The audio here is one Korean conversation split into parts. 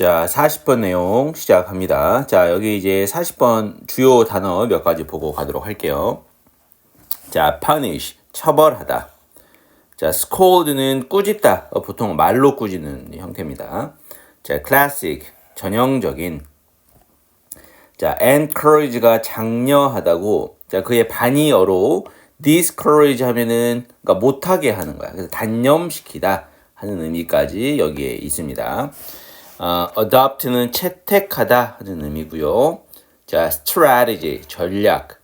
자, 40번 내용 시작합니다. 자, 여기 이제 40번 주요 단어 몇 가지 보고 가도록 할게요. 자, punish, 처벌하다. 자, scold는 꾸짖다. 어, 보통 말로 꾸짖는 형태입니다. 자, classic, 전형적인. 자, encourage가 장려하다고. 자, 그의 반이어로 discourage 하면은 그러니까 못하게 하는 거야. 그래서 단념시키다 하는 의미까지 여기에 있습니다. 어, adopt는 채택하다 하는 의미고요. 자, strategy 전략.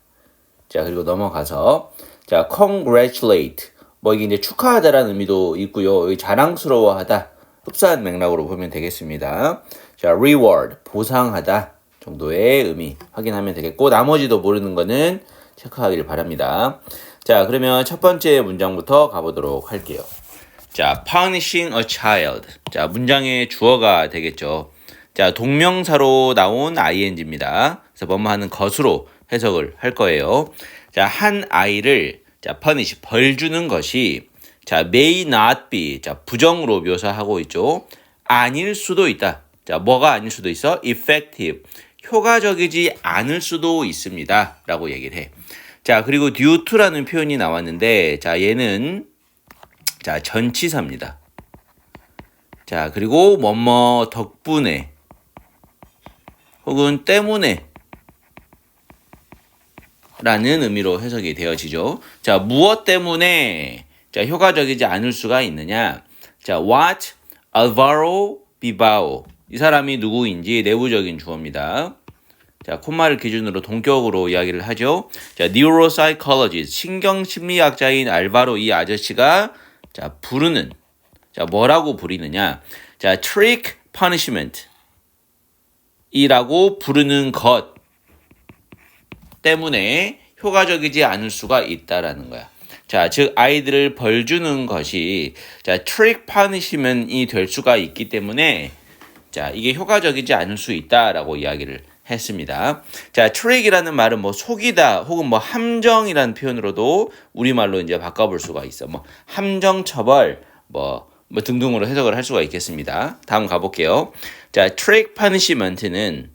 자, 그리고 넘어가서 자, congratulate 뭐 이게 이제 축하하다라는 의미도 있고요. 자랑스러워하다. 흡사한 맥락으로 보면 되겠습니다. 자, reward 보상하다 정도의 의미 확인하면 되겠고 나머지도 모르는 거는 체크하기를 바랍니다. 자, 그러면 첫 번째 문장부터 가보도록 할게요. 자, punishing a child. 자, 문장의 주어가 되겠죠. 자, 동명사로 나온 ing입니다. 그래서 뭐뭐 하는 것으로 해석을 할 거예요. 자, 한 아이를 자, punish 벌 주는 것이 자, may not be. 자, 부정으로 묘사하고 있죠. 아닐 수도 있다. 자, 뭐가 아닐 수도 있어? effective. 효과적이지 않을 수도 있습니다. 라고 얘기를 해. 자, 그리고 due to라는 표현이 나왔는데, 자, 얘는, 자, 전치사입니다. 자, 그리고 뭐뭐 덕분에, 혹은 때문에, 라는 의미로 해석이 되어지죠. 자, 무엇 때문에, 자, 효과적이지 않을 수가 있느냐. 자, what Alvaro Bilbao. 이 사람이 누구인지 내부적인 주어입니다. 자, 콤마를 기준으로 동격으로 이야기를 하죠. 자, neuropsychologist, 신경심리학자인 알바로 이 아저씨가 자, 부르는 자, 뭐라고 부리느냐? 자, trick punishment 이라고 부르는 것 때문에 효과적이지 않을 수가 있다라는 거야. 자, 즉 아이들을 벌 주는 것이 자, 트릭 파니시먼이 될 수가 있기 때문에 자, 이게 효과적이지 않을 수 있다라고 이야기를 했습니다. 자, 트릭이라는 말은 뭐 속이다 혹은 뭐 함정이라는 표현으로도 우리말로 이제 바꿔볼 수가 있어. 뭐 함정 처벌 뭐, 뭐 등등으로 해석을 할 수가 있겠습니다. 다음 가볼게요. 자, 트릭 파니시먼트는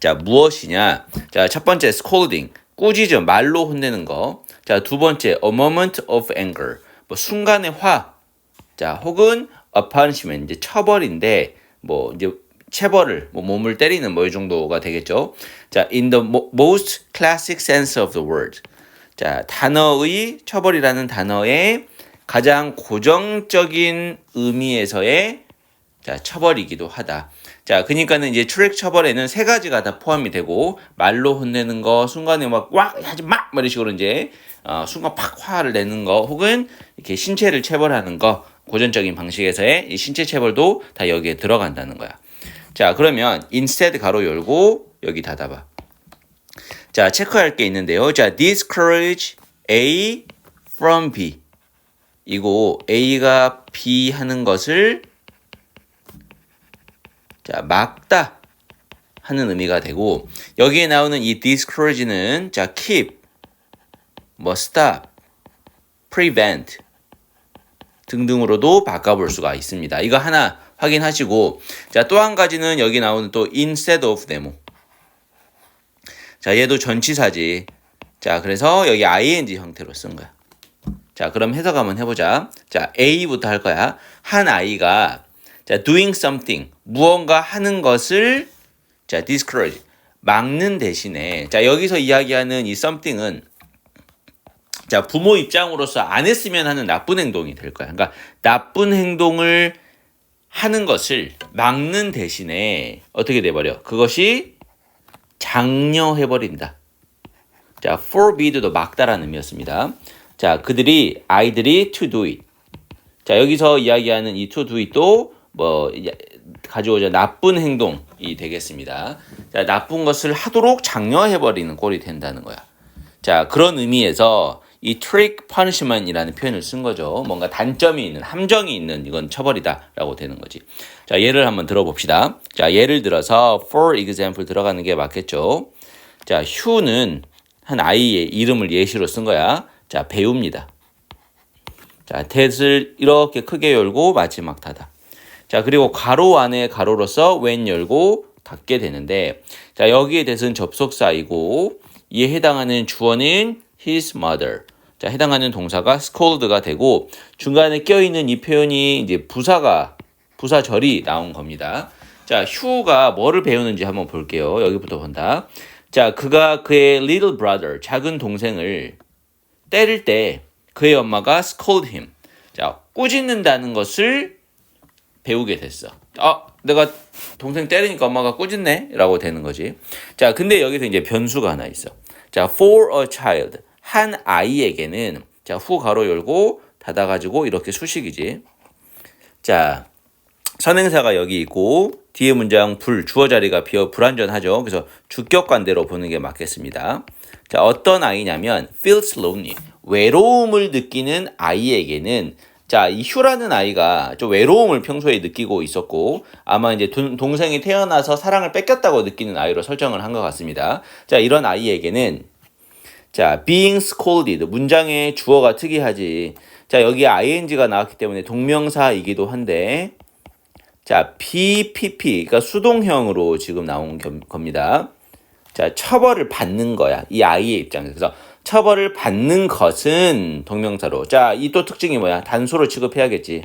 자, 무엇이냐? 자, 첫 번째 scolding. 꾸짖어 말로 혼내는 거. 자, 두 번째 a moment of anger. 뭐 순간의 화. 자, 혹은 a punishment 이제 처벌인데 뭐 이제 체벌을 뭐 몸을 때리는 뭐 이 정도가 되겠죠. 자, in the most classic sense of the word. 자, 단어의 처벌이라는 단어의 가장 고정적인 의미에서의 자, 처벌이기도 하다. 자, 그러니까는 이제 트랙 처벌에는 세 가지가 다 포함이 되고 말로 혼내는 거, 순간에 막꽉 하지 마, 뭐 이런 식으로 이제 어, 순간 팍 화를 내는 거, 혹은 이렇게 신체를 체벌하는 거, 고전적인 방식에서의 이 신체 체벌도 다 여기에 들어간다는 거야. 자, 그러면 instead 가로 열고 여기 닫아봐. 자, 체크할 게 있는데요. 자, discourage A from B. 이거 A가 B 하는 것을 자, 막다 하는 의미가 되고 여기에 나오는 이 discourage는 자, keep 뭐 stop, prevent 등등으로도 바꿔 볼 수가 있습니다. 이거 하나 확인하시고 자, 또 한 가지는 여기 나오는 또 instead of demo. 자, 얘도 전치사지. 자, 그래서 여기 ing 형태로 쓴 거야. 자, 그럼 해석 한번 해보자. 자, A부터 할 거야. 한 아이가 자, doing something 무언가 하는 것을 자, discourage 막는 대신에 자, 여기서 이야기하는 이 something은 자, 부모 입장으로서 안 했으면 하는 나쁜 행동이 될 거야. 그러니까 나쁜 행동을 하는 것을 막는 대신에 어떻게 돼 버려? 그것이 장려해 버린다. 자, forbid도 막다라는 의미였습니다. 자, 그들이 아이들이 to do it. 자, 여기서 이야기하는 이 to do it도 뭐 가져오자 나쁜 행동이 되겠습니다. 자, 나쁜 것을 하도록 장려해 버리는 꼴이 된다는 거야. 자, 그런 의미에서 이 trick punishment이라는 표현을 쓴 거죠. 뭔가 단점이 있는, 함정이 있는 이건 처벌이다라고 되는 거지. 자, 예를 한번 들어봅시다. 자, 예를 들어서 for example 들어가는 게 맞겠죠. 자, 휴는 한 아이의 이름을 예시로 쓴 거야. 자, 배우입니다. 자, 텟을 이렇게 크게 열고 마지막 닫아. 자, 그리고 가로 안에 가로로서 when 열고 닫게 되는데 자, 여기에 대해서는 접속사이고 이에 해당하는 주어는 his mother. 자, 해당하는 동사가 scold가 되고 중간에 껴 있는 이 표현이 이제 부사가 부사절이 나온 겁니다. 자, 휴가 뭐를 배우는지 한번 볼게요. 여기부터 본다. 자, 그가 그의 little brother, 작은 동생을 때릴 때 그의 엄마가 scold him. 자, 꾸짖는다는 것을 배우게 됐어. 아, 내가 동생 때리니까 엄마가 꾸짖네? 라고 되는 거지. 자, 근데 여기서 이제 변수가 하나 있어. 자, for a child. 한 아이에게는 자, 후 가로 열고 닫아 가지고 이렇게 수식이지. 자, 선행사가 여기 있고 뒤에 문장 불 주어 자리가 비어 불완전하죠. 그래서 주격관대로 보는 게 맞겠습니다. 자, 어떤 아이냐면 feels lonely. 외로움을 느끼는 아이에게는 자, 이 휴라는 아이가 좀 외로움을 평소에 느끼고 있었고 아마 이제 동, 동생이 태어나서 사랑을 뺏겼다고 느끼는 아이로 설정을 한 것 같습니다. 자, 이런 아이에게는 자, being scolded 문장의 주어가 특이하지. 자, 여기 ing가 나왔기 때문에 동명사이기도 한데 자, BPP, 그러니까 수동형으로 지금 나온 겸, 겁니다. 자, 처벌을 받는 거야. 이 아이의 입장에서. 그래서 처벌을 받는 것은 동명사로. 자, 이 또 특징이 뭐야? 단소로 취급해야겠지.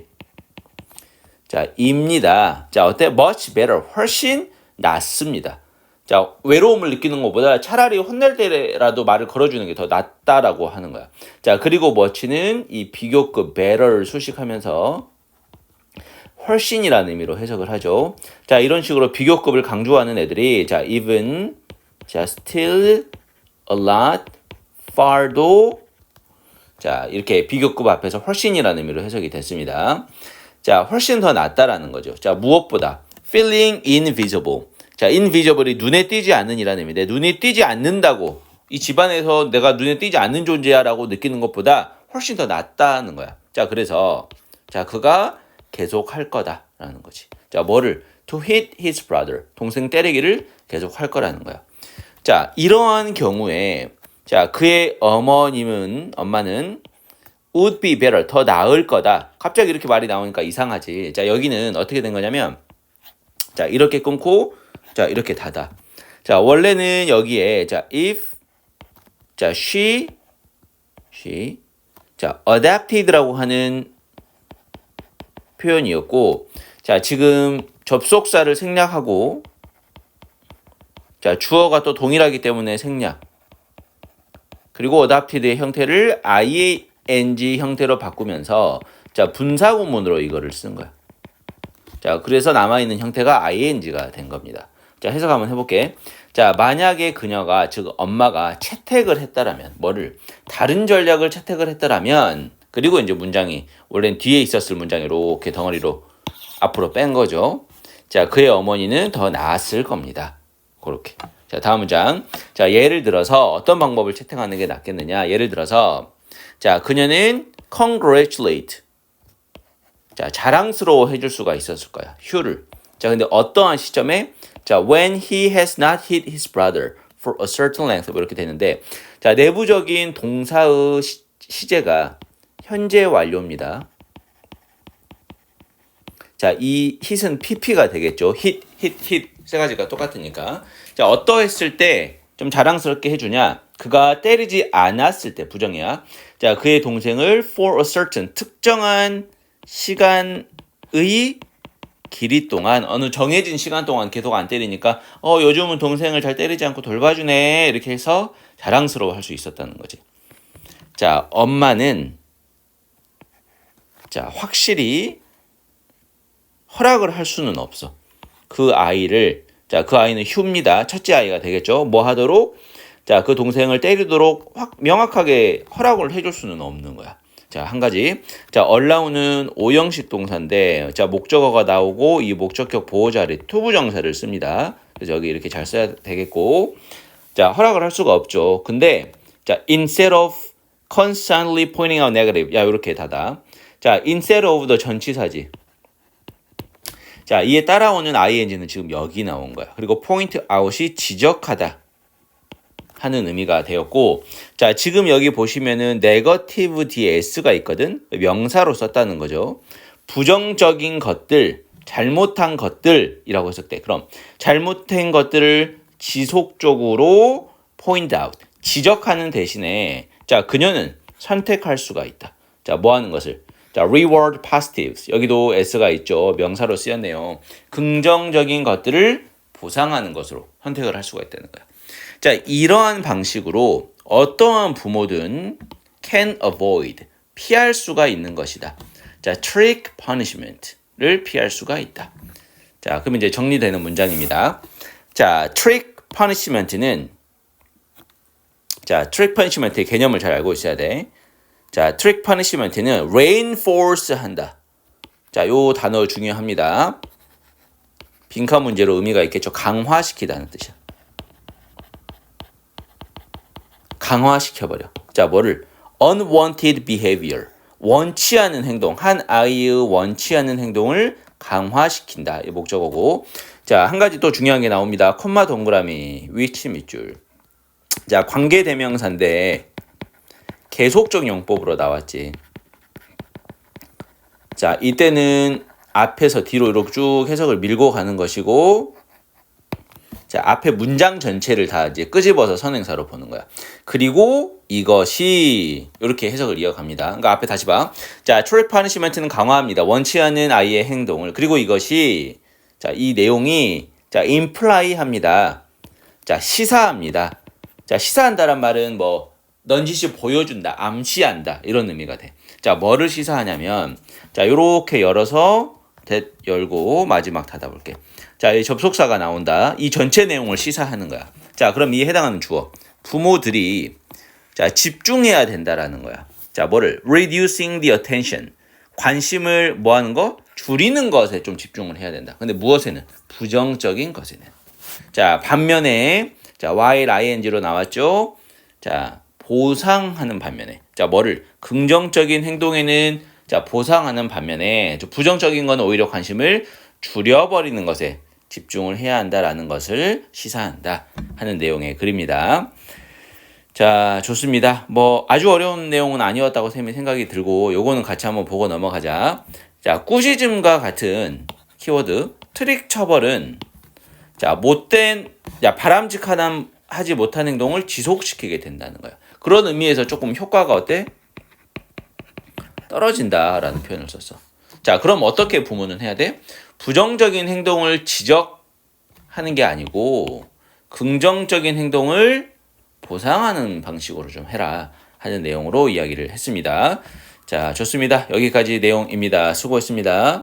자, 입니다. 자, 어때? much better. 훨씬 낫습니다. 자, 외로움을 느끼는 것보다 차라리 혼낼 때라도 말을 걸어주는 게 더 낫다라고 하는 거야. 자, 그리고 much는 이 비교급 better를 수식하면서 훨씬이라는 의미로 해석을 하죠. 자, 이런 식으로 비교급을 강조하는 애들이 자, even, 자, still, a lot, far도 자, 이렇게 비교급 앞에서 훨씬이라는 의미로 해석이 됐습니다. 자, 훨씬 더 낫다라는 거죠. 자, 무엇보다 feeling invisible. 자, invisible이 눈에 띄지 않는이라는 의미인데 눈에 띄지 않는다고 이 집안에서 내가 눈에 띄지 않는 존재야라고 느끼는 것보다 훨씬 더 낫다는 거야. 자, 그래서 자, 그가 계속 할 거다라는 거지. 자, 뭐를 to hit his brother 동생 때리기를 계속 할 거라는 거야. 자, 이러한 경우에 자, 그의 어머님은 엄마는 would be better 더 나을 거다. 갑자기 이렇게 말이 나오니까 이상하지. 자, 여기는 어떻게 된 거냐면 자, 이렇게 끊고 자, 이렇게 닫아. 자, 원래는 여기에 자, if 자, she she 자, adapted라고 하는 표현이었고 자, 지금 접속사를 생략하고 자, 주어가 또 동일하기 때문에 생략. 그리고 adapted의 형태를 ing 형태로 바꾸면서 자, 분사 구문으로 이거를 쓴 거야. 자, 그래서 남아 있는 형태가 ing가 된 겁니다. 자, 해석 한번 해 볼게. 자, 만약에 그녀가 즉 엄마가 채택을 했다라면 뭐를 다른 전략을 채택을 했다라면 그리고 이제 문장이 원래는 뒤에 있었을 문장이 이렇게 덩어리로 앞으로 뺀 거죠. 자, 그의 어머니는 더 나았을 겁니다. 그렇게. 자, 다음 문장. 자, 예를 들어서 어떤 방법을 채택하는 게 낫겠느냐? 예를 들어서 자, 그녀는 congratulate. 자, 자랑스러워 해줄 수가 있었을 거야. 휴를. 자, 근데 어떠한 시점에 자, when he has not hit his brother for a certain length 뭐 이렇게 되는데 자, 내부적인 동사의 시, 시제가 현재 완료입니다. 자, 이 hit은 pp가 되겠죠. hit, hit, hit 세 가지가 똑같으니까. 자, 어떠했을 때 좀 자랑스럽게 해주냐? 그가 때리지 않았을 때 부정이야. 자, 그의 동생을 for a certain 특정한 시간의 길이 동안 어느 정해진 시간 동안 계속 안 때리니까 어 요즘은 동생을 잘 때리지 않고 돌봐주네 이렇게 해서 자랑스러워 할 수 있었다는 거지. 자, 엄마는 자, 확실히 허락을 할 수는 없어. 그 아이를 자, 그 아이는 휴입니다. 첫째 아이가 되겠죠. 뭐 하도록 자, 그 동생을 때리도록 확 명확하게 허락을 해줄 수는 없는 거야. 자, 한 가지. 자, allow는 오형식 동사인데, 자, 목적어가 나오고 이 목적격 보호 자리 투부정사를 씁니다. 그래서 여기 이렇게 잘 써야 되겠고, 자, 허락을 할 수가 없죠. 근데, 자, instead of constantly pointing out negative. 야, 이렇게 닫아. 자, instead of the 전치사지. 자, 이에 따라오는 ing는 지금 여기 나온 거야. 그리고 point out이 지적하다. 하는 의미가 되었고, 자, 지금 여기 보시면은 네거티브 뒤에 s가 있거든? 명사로 썼다는 거죠. 부정적인 것들, 잘못한 것들이라고 해석돼. 그럼 잘못된 것들을 지속적으로 point out, 지적하는 대신에 자, 그녀는 선택할 수가 있다. 자, 뭐 하는 것을? 자, reward positives. 여기도 s가 있죠. 명사로 쓰였네요. 긍정적인 것들을 보상하는 것으로 선택을 할 수가 있다는 거야. 자, 이러한 방식으로 어떠한 부모든 can avoid, 피할 수가 있는 것이다. 자, trick punishment를 피할 수가 있다. 자, 그럼 이제 정리되는 문장입니다. 자, trick punishment는 자, trick punishment의 개념을 잘 알고 있어야 돼. 자, trick punishment는 reinforce 한다. 자, 요 단어 중요합니다. 빈칸 문제로 의미가 있겠죠. 강화시키다는 뜻이야. 강화시켜버려. 자, 뭐를? unwanted behavior. 원치 않은 행동. 한 아이의 원치 않은 행동을 강화시킨다. 이 목적어고. 자, 한 가지 또 중요한 게 나옵니다. 콤마 동그라미. 위치 밑줄. 자, 관계 대명사인데 계속적 용법으로 나왔지. 자, 이때는 앞에서 뒤로 이렇게 쭉 해석을 밀고 가는 것이고 자, 앞에 문장 전체를 다 이제 끄집어서 선행사로 보는 거야. 그리고 이것이 이렇게 해석을 이어갑니다. 그러니까 앞에 다시 봐. 자, 트랙 파니시먼트는 강화합니다. 원치 않는 아이의 행동을. 그리고 이것이 자, 이 내용이 자, imply 합니다. 자, 시사합니다. 자, 시사한다란 말은 뭐 넌지시 보여준다, 암시한다 이런 의미가 돼. 자, 뭐를 시사하냐면 자, 요렇게 열어서 대, 열고 마지막 닫아볼게. 자, 이 접속사가 나온다. 이 전체 내용을 시사하는 거야. 자, 그럼 이에 해당하는 주어. 부모들이 자, 집중해야 된다라는 거야. 자, 뭐를 reducing the attention. 관심을 뭐 하는 거? 줄이는 것에 좀 집중을 해야 된다. 근데 무엇에는? 부정적인 것에는. 자, 반면에 자, while ing로 나왔죠. 자, 보상하는 반면에 자, 뭐를 긍정적인 행동에는 자, 보상하는 반면에 좀 부정적인 건 오히려 관심을 줄여버리는 것에 집중을 해야 한다라는 것을 시사한다 하는 내용의 글입니다. 자, 좋습니다. 뭐 아주 어려운 내용은 아니었다고 생각이 들고 요거는 같이 한번 보고 넘어가자. 자, 꾸시즘과 같은 키워드 트릭 처벌은 자, 못된 야, 바람직한 하지 못한 행동을 지속시키게 된다는 거야. 그런 의미에서 조금 효과가 어때? 떨어진다라는 표현을 썼어. 자, 그럼 어떻게 부모는 해야 돼? 부정적인 행동을 지적하는 게 아니고 긍정적인 행동을 보상하는 방식으로 좀 해라 하는 내용으로 이야기를 했습니다. 자, 좋습니다. 여기까지 내용입니다. 수고했습니다.